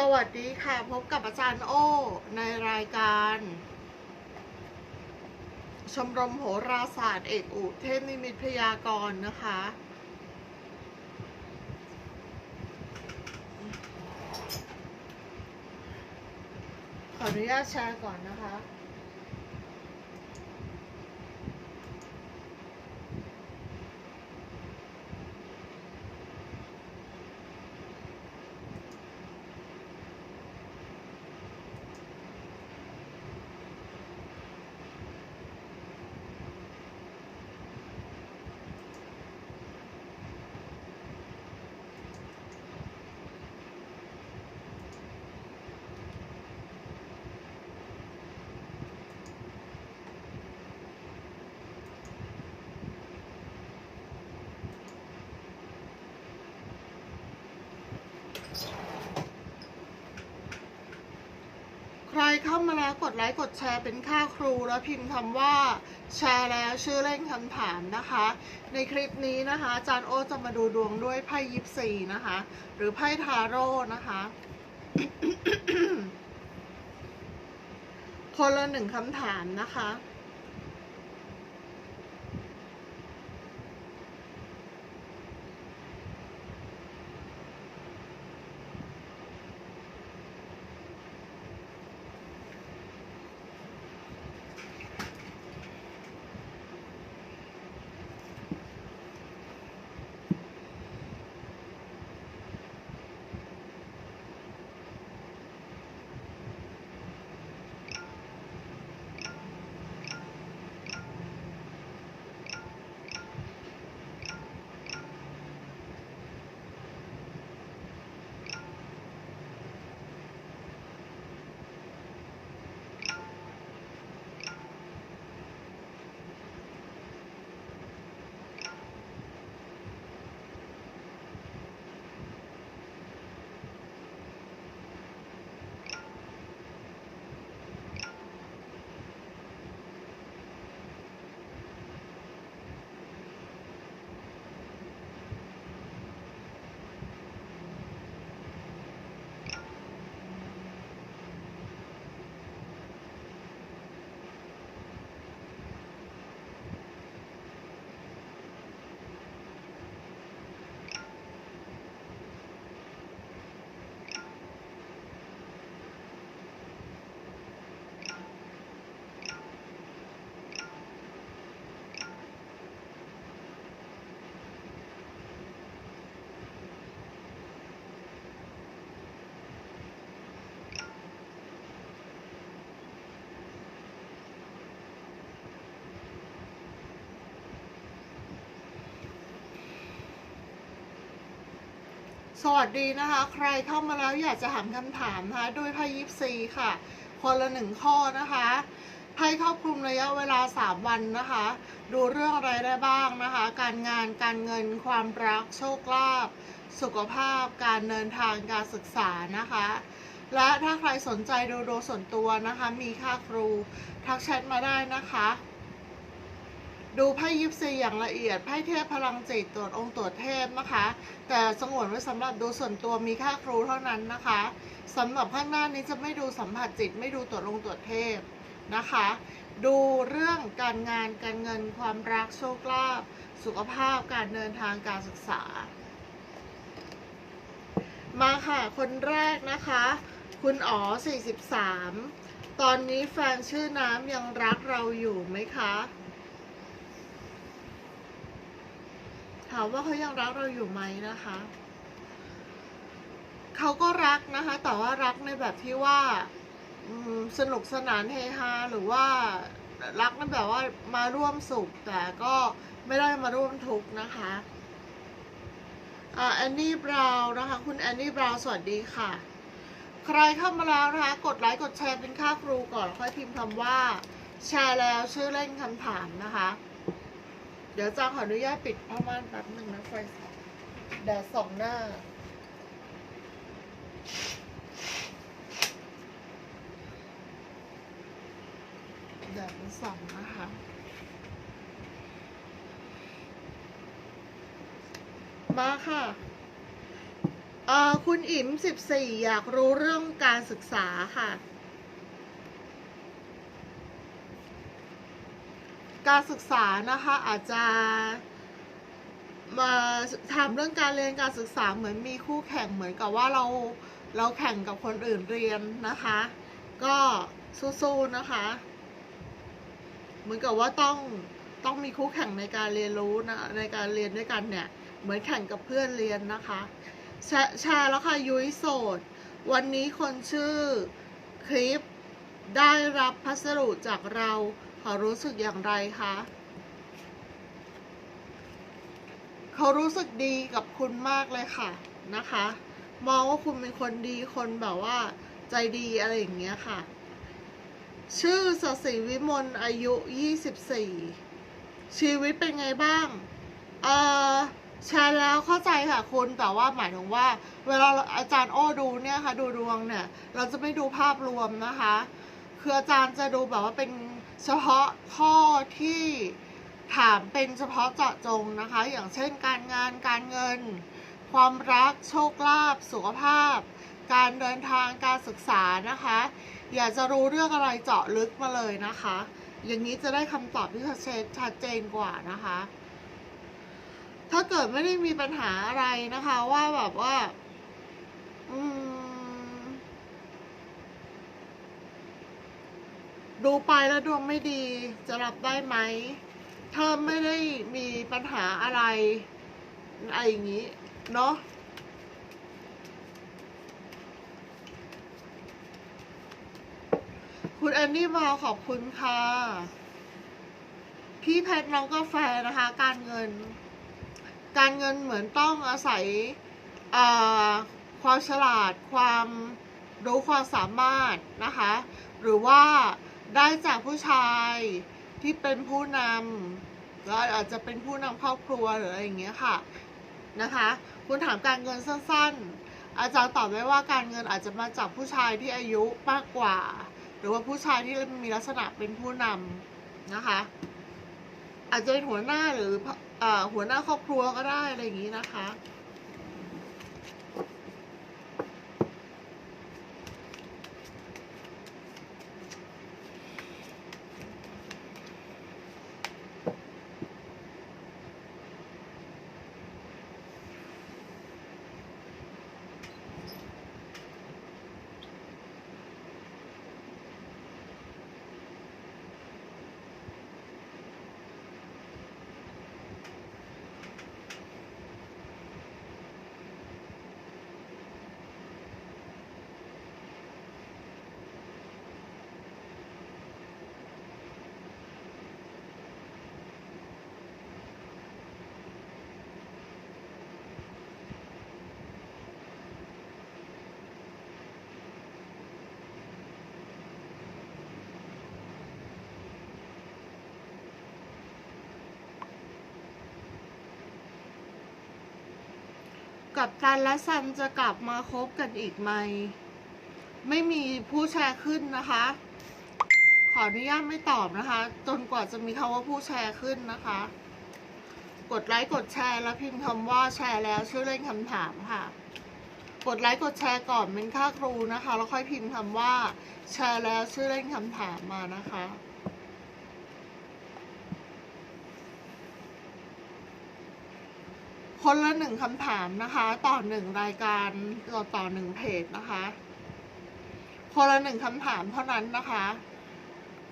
สวัสดีค่ะ พบกับอาจารย์โอ้ในรายการ ชมรมโหราศาสตร์เอกอุเทพนิมิตพยากรณ์นะคะ ขออนุญาตแชร์ก่อนนะคะ ใครเข้ามาแล้วกดไลค์กดแชร์เป็นค่าครูแล้วพิมพ์คำว่าแชร์แล้วชื่อเล่นคำถามนะคะ ในคลิปนี้นะคะอาจารย์โอจะมาดูดวงด้วยไพ่ยิปซีนะคะ หรือไพ่ทาโร่นะคะคนละหนึ่งคำถามนะคะ สวัสดีนะคะ ใครเข้ามาแล้วอยากจะถามคำถามนะคะด้วยไพ่ยิปซีค่ะคนละหนึ่งข้อนะคะไพ่ครอบคลุมระยะเวลา 3 วันนะคะ ดูเรื่องอะไรได้บ้างนะคะ การงานการเงินความรักโชคลาภสุขภาพการเดินทางการศึกษานะคะ และถ้าใครสนใจดูโดยส่วนตัวนะคะ มีค่าครู ทักแชทมาได้นะคะ ดูไพ่ยิปซีอย่างละเอียดไพ่เทพพลังจิตตรวจองค์ตรวจเทพนะคะ แต่สงวนไว้สำหรับดูส่วนตัวมีค่าครูเท่านั้นนะคะสำหรับข้างหน้านี้จะไม่ดูสัมผัสจิต ไม่ดูตรวจองค์ตรวจเทพนะคะ ดูเรื่องการงานการเงินความรักโชคลาภสุขภาพการเดินทางการศึกษา มาค่ะ คนแรกนะคะ คุณอ๋อ43 ตอนนี้แฟนชื่อน้ำยังรักเราอยู่ไหมคะ ถามว่าเขายังรักเราอยู่ไหมนะคะ เขาก็รักนะคะ แต่ว่ารักในแบบที่ว่าสนุกสนานเฮฮาหรือว่ารักในแบบว่ามาร่วมสุข แต่ก็ไม่ได้มาร่วมทุกข์นะคะแอนนี่บราวน์นะคะ คุณแอนนี่บราวน์สวัสดีค่ะ ใครเข้ามาแล้วนะคะ กดไลค์กดแชร์เป็นค่าครูก่อน ค่อยพิมพ์คำว่า แชร์แล้วชื่อเล่นคำถามนะคะ เดี๋ยวจะขออนุญาตปิดผ้าม่านแป๊บหนึ่งนะไฟสองแดดส่องหน้า แดดมันส่องนะคะมาค่ะคุณอิ๋มสิบสี่อยากรู้เรื่องการศึกษาค่ะ การศึกษานะคะอาจจะมาถามเรื่องการเรียนการศึกษาเหมือนมีคู่แข่งเหมือนกับว่าเราเราแข่งกับคนอื่นเรียนนะคะ ก็สู้ๆนะคะ เหมือนกับว่าต้องต้องมีคู่แข่งในการเรียนรู้นะในการเรียนด้วยกันเนี่ย เหมือนแข่งกับเพื่อนเรียนนะคะแชร์แชร์แล้วค่ะยุ้ยโสด วันนี้คนชื่อคลิปได้รับพัสดุจากเรา เขารู้สึกอย่างไรคะ เขารู้สึกดีกับคุณมากเลยค่ะนะคะ มองว่าคุณเป็นคนดีคนแบบว่า ใจดีอะไรอย่างเงี้ยค่ะ ชื่อสศิวิมลอายุ 24 ชีวิตเป็นไงบ้าง เอ่อแชร์แล้วเข้าใจค่ะคุณแต่ว่าหมายถึงว่า เวลาอาจารย์โอ้ดูเนี่ยค่ะ ดูดวงเนี่ย เราจะไม่ดูภาพรวมนะคะ คืออาจารย์จะดูแบบว่าเป็น เฉพาะข้อที่ถามเป็นเฉพาะเจาะจงนะคะ อย่างเช่นการงานการเงิน ความรักโชคลาภสุขภาพ การเดินทางการศึกษานะคะ อยากจะรู้เรื่องอะไรเจาะลึกมาเลยนะคะ อย่างนี้จะได้คำตอบที่ชัดเจนชัดเจนกว่านะคะ ถ้าเกิดไม่ได้มีปัญหาอะไรนะคะว่าแบบว่า อืม ดูไปแล้วดวงไม่ดีจะรับได้ไหมถ้าไม่ได้มีปัญหาอะไรอะไรอย่างนี้ เนาะคุณแอนนี่มาขอบคุณค่ะ พี่แพทน้องกาแฟนะคะ การเงิน การเงินเหมือนต้องอาศัยความฉลาดความรู้ความสามารถนะคะ หรือว่า ได้จากผู้ชายที่เป็นผู้นำแล้วอาจจะเป็นผู้นำครอบครัวหรืออะไรอย่างเงี้ยค่ะนะคะ คุณถามการเงินสั้นๆ อาจารย์ตอบได้ว่าการเงินอาจจะมาจากผู้ชายที่อายุมากกว่า หรือว่าผู้ชายที่มีลักษณะเป็นผู้นำนะคะ อาจจะเป็นหัวหน้าหรืออหัวหน้าครอบครัวก็ได้อะไรอย่างนี้นะคะ กับตันและซันจะกลับมาคบกันอีกไหม ไม่มีผู้แชร์ขึ้นนะคะ ขออนุญาตไม่ตอบนะคะ จนกว่าจะมีคำว่าผู้แชร์ขึ้นนะคะ กดไลค์กดแชร์แล้วพิมพ์คำว่าแชร์แล้วชื่อเล่นคำถามค่ะ กดไลค์กดแชร์ก่อนเป็นค่าครูนะคะ แล้วค่อยพิมพ์คำว่า แชร์แล้วชื่อเล่นคำถามมานะคะ คนละหนึ่งคำถามนะคะ ต่อหนึ่งรายการต่อต่อหนึ่งเพจนะคะ คนละหนึ่งคำถามเท่านั้นนะคะ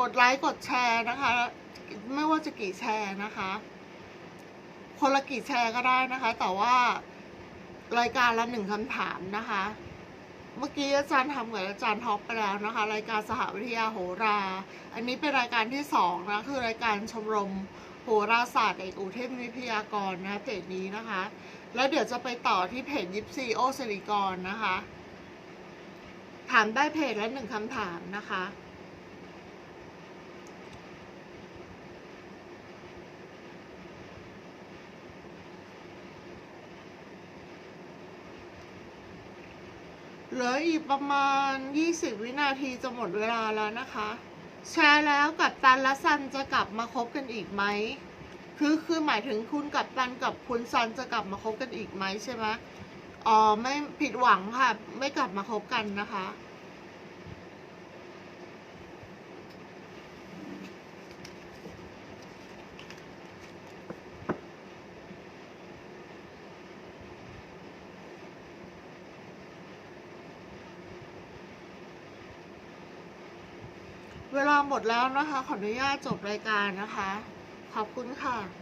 กดไลค์กดแชร์นะคะ ไม่ว่าจะกี่แชร์นะคะ คนละกี่แชร์ก็ได้นะคะ แต่ว่ารายการละหนึ่งคำถามนะคะ เมื่อกี้อาจารย์ทำกับอาจารย์ท็อปไปแล้วนะคะ รายการสหวิทยาโหรา อันนี้เป็นรายการที่สองนะคือรายการชมรม โหราศาสตร์เอกอุเทศวิทยากรนะเพจนี้นะคะ แล้วเดี๋ยวจะไปต่อที่เพจยิปซีโอสิริกรนะคะ ถามได้เพจละหนึ่งคำถามนะคะเหลืออีกประมาณ 20 วินาทีจะหมดเวลาแล้วนะคะ แชร์แล้วกับตันและซันจะกลับมาคบกันอีกไหมคือคือหมายถึงคุณกับตันกับคุณซันจะกลับมาคบกันอีกไหมใช่ไหมอ๋อไม่ผิดหวังค่ะ ไม่กลับมาคบกันนะคะ เวลาหมดแล้วนะคะ ขออนุญาตจบรายการนะคะ ขอบคุณค่ะ